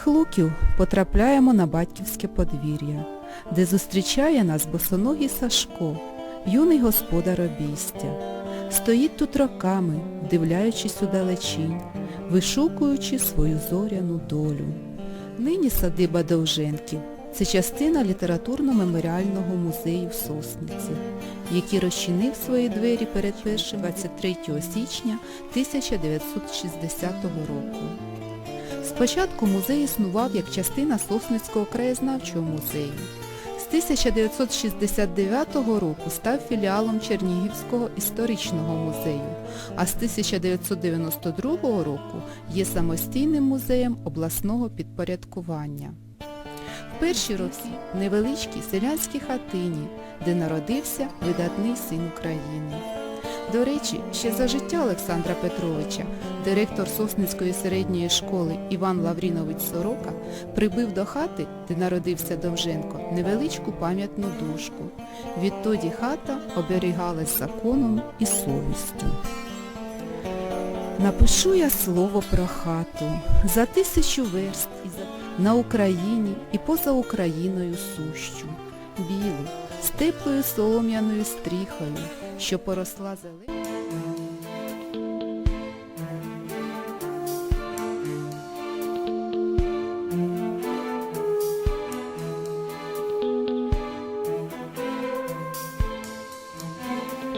Луків потрапляємо на батьківське подвір'я, де зустрічає нас босоногий Сашко, юний господар обійстя. Стоїть тут роками, вдивляючись у далечінь, вишукуючи свою зоряну долю. Нині садиба Довженків – це частина літературно-меморіального музею в Сосниці, який розчинив свої двері перед першим 23 січня 1960 року. Спочатку музей існував як частина Сосницького краєзнавчого музею. З 1969 року став філіалом Чернігівського історичного музею, а з 1992 року є самостійним музеєм обласного підпорядкування. В перші роки невеличкій селянській хатині, де народився видатний син України. До речі, ще за життя Олександра Петровича директор Сосницької середньої школи Іван Лаврінович Сорока прибив до хати, де народився Довженко, невеличку пам'ятну дошку. Відтоді хата оберігалась законом і совістю. Напишу я слово про хату за тисячу верст на Україні і поза Україною сущу, білу, теплою солом'яною стріхою, що поросла зеленою.